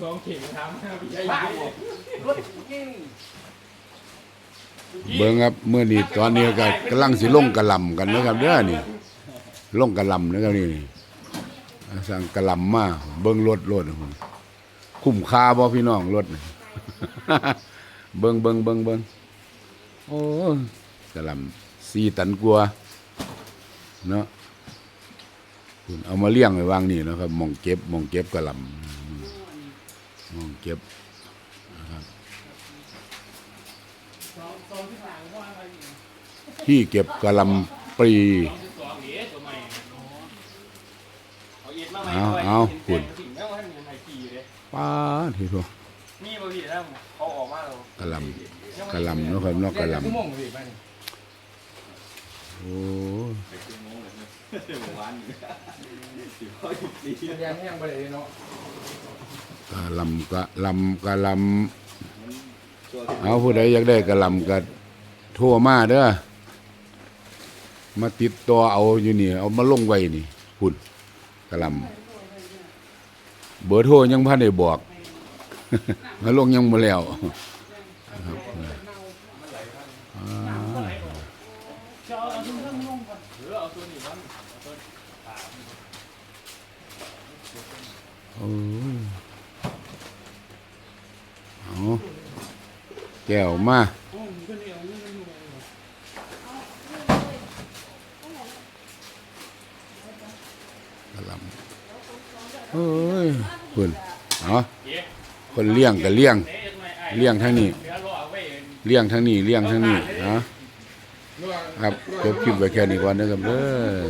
สองเข่งทำให้พี่ใหญ่บ้าดีรถยิ่งเบิ่งครับเมื้อนี้ตอนนี้ก็กำลังสิลงกระลำกันนะครับเด้อนี่ลงกระลำนะครับนี่นี่สั่งกระลำมาเบิ่งรถรถคุ้มค่าบ่พี่น้องรถนี่เบิ่งเบิ่งเบิ่งเบิ่งโอ้กระลำสี่ตันกว่าเนาะเอามาเลี้ยงไว้วางนี่นะครับมองเก็บมองเก็บกระลำ มองเก็บสองสองที่หลังว่าอะไรอยู่ที่เก็บกะหลำปรีเอาเอาใหม่เอาด้วยเอาคุณสิ่งแล้วให้มันป้าทีทัวมีบางทีแล้วเขาออกมาแล้วกระหลำกระหลำนาะครับนาะกระหล่ำโอ้ยังแห้งไปเลยเนาะ กะลำกะลำกะลำเอาผู้ใดอยากได้กะลำก็โทรมาเด้อมาติดตัวเอาอยู่นี่ เอามาลงไว้นี่คุณกะลำเบอร์โทรยังพันได้บอก มาลงยังมาแล้วครับจะเอาตัวนี้ลงก่อนหรือเอาตัวนี้ก่อน โอ้ยเอา แก้วมากระหลำเอ้ยคุณเอาคนเลี้ยงก็เลี้ยง เลี้ยงทั้งนี้เลี้ยงทั้งนี้เลี้ยงทั้งนี้นะครับจบคลิปไว้แค่นี้ก่อนนะครับเด้อ